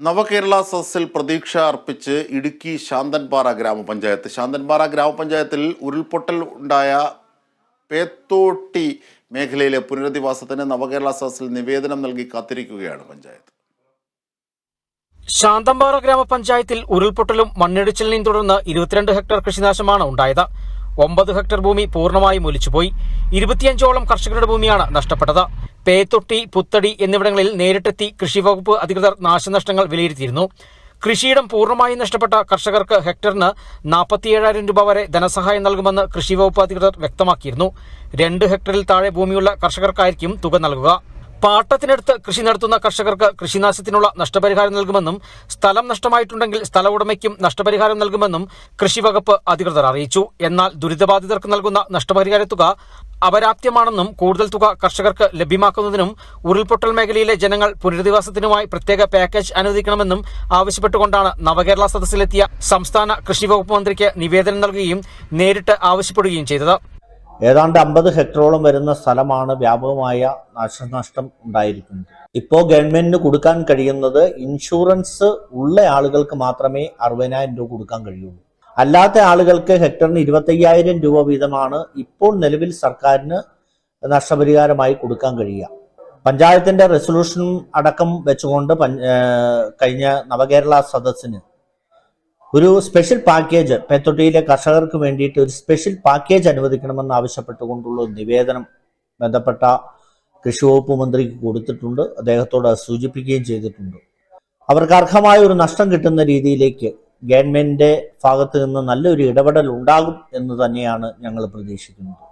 നവകേരള സദസ്സിൽ പ്രതീക്ഷ അർപ്പിച്ച് ഇടുക്കി ശാന്തൻപാറ ഗ്രാമപഞ്ചായത്ത്. ശാന്തൻപാറ ഗ്രാമപഞ്ചായത്തിൽ ഉരുൾപൊട്ടൽ ഉണ്ടായ പേത്തോട്ടി മേഖലയിലെ പുനരധിവാസത്തിന് നവകേരള സദസ്സിൽ നിവേദനം നൽകി കാത്തിരിക്കുകയാണ് പഞ്ചായത്ത്. ശാന്തമ്പാറ ഗ്രാമപഞ്ചായത്തിൽ ഉരുൾപൊട്ടലും മണ്ണിടിച്ചിലിനെയും തുടർന്ന് ഇരുപത്തിരണ്ട് ഹെക്ടർ കൃഷിനാശമാണ് ഉണ്ടായത്. ഒമ്പത് ഹെക്ടർ ഭൂമി പൂർണമായും ഒലിച്ചുപോയി. ഇരുപത്തിയഞ്ചോളം കർഷകരുടെ ഭൂമിയാണ് നഷ്ടപ്പെട്ടത്. പേത്തൊട്ടി പുത്തടി എന്നിവിടങ്ങളിൽ നേരിട്ടെത്തി കൃഷിവകുപ്പ് അധികൃതർ നാശനഷ്ടങ്ങൾ വിലയിരുത്തിയിരുന്നു. കൃഷിയിടം പൂർണമായും നഷ്ടപ്പെട്ട കർഷകർക്ക് ഹെക്ടറിന് നാൽപ്പത്തിയേഴായിരം രൂപ വരെ ധനസഹായം നൽകുമെന്ന് കൃഷിവകുപ്പ് അധികൃതർ വ്യക്തമാക്കിയിരുന്നു. രണ്ട് ഹെക്ടറിൽ താഴെ ഭൂമിയുള്ള കർഷകർക്കായിരിക്കും തുക നൽകുക. പാട്ടത്തിനടുത്ത് കൃഷി നടത്തുന്ന കർഷകർക്ക് കൃഷിനാശത്തിനുള്ള നഷ്ടപരിഹാരം നൽകുമെന്നും സ്ഥലം നഷ്ടമായിട്ടുണ്ടെങ്കിൽ സ്ഥല ഉടമയ്ക്കും നഷ്ടപരിഹാരം നൽകുമെന്നും കൃഷിവകുപ്പ് അധികൃതർ അറിയിച്ചു. എന്നാൽ ദുരിതബാധിതർക്ക് നൽകുന്ന നഷ്ടപരിഹാര തുക അപരാപ്യമാണെന്നും കൂടുതൽ തുക കർഷകർക്ക് ലഭ്യമാക്കുന്നതിനും ഉരുൾപൊട്ടൽ മേഖലയിലെ ജനങ്ങൾ പുനരധിവാസത്തിനുമായി പ്രത്യേക പാക്കേജ് അനുവദിക്കണമെന്നും ആവശ്യപ്പെട്ടുകൊണ്ടാണ് നവകേരള സദസ്സിലെത്തിയ സംസ്ഥാന കൃഷി വകുപ്പ് മന്ത്രിക്ക് നിവേദനം നൽകുകയും നേരിട്ട് ആവശ്യപ്പെടുകയും ചെയ്തത്. ഏതാണ്ട് അമ്പത് ഹെക്ടറോളം വരുന്ന സ്ഥലമാണ് വ്യാപകമായ നാശനഷ്ടം ഉണ്ടായിരിക്കുന്നത്. ഇപ്പോൾ ഗവൺമെന്റിന് കൊടുക്കാൻ കഴിയുന്നത് ഇൻഷുറൻസ് ഉള്ള ആളുകൾക്ക് മാത്രമേ അറുപതിനായിരം രൂപ കൊടുക്കാൻ കഴിയുള്ളൂ. അല്ലാത്ത ആളുകൾക്ക് ഹെക്ടറിന് ഇരുപത്തയ്യായിരം രൂപ വീതമാണ് ഇപ്പോൾ നിലവിൽ സർക്കാരിന് നഷ്ടപരിഹാരമായി കൊടുക്കാൻ കഴിയുക. പഞ്ചായത്തിന്റെ റെസൊല്യൂഷൻ അടക്കം വെച്ചുകൊണ്ട് കഴിഞ്ഞ നവകേരള സദസ്സിന് ഒരു സ്പെഷ്യൽ പാക്കേജ് പെത്തൊട്ടിയിലെ കർഷകർക്ക് വേണ്ടിയിട്ട് ഒരു സ്പെഷ്യൽ പാക്കേജ് അനുവദിക്കണമെന്ന് ആവശ്യപ്പെട്ടുകൊണ്ടുള്ള നിവേദനം ബന്ധപ്പെട്ട കൃഷി വകുപ്പ് മന്ത്രിക്ക് കൊടുത്തിട്ടുണ്ട്. അദ്ദേഹത്തോട് സൂചിപ്പിക്കുകയും ചെയ്തിട്ടുണ്ട്. അവർക്ക് അർഹമായ ഒരു നഷ്ടം കിട്ടുന്ന രീതിയിലേക്ക് ഗവൺമെന്റിന്റെ ഭാഗത്ത് നിന്ന് നല്ലൊരു ഇടപെടൽ ഉണ്ടാകും എന്ന് തന്നെയാണ് ഞങ്ങൾ പ്രതീക്ഷിക്കുന്നത്.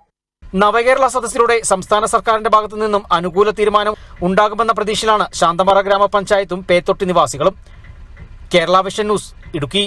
നവകേരള സദസ്സിലൂടെ സംസ്ഥാന സർക്കാരിന്റെ ഭാഗത്തു നിന്നും അനുകൂല തീരുമാനം ഉണ്ടാകുമെന്ന പ്രതീക്ഷയിലാണ് ശാന്തമറ ഗ്രാമപഞ്ചായത്തും Pethotti നിവാസികളും. Kerala vision news Idukki.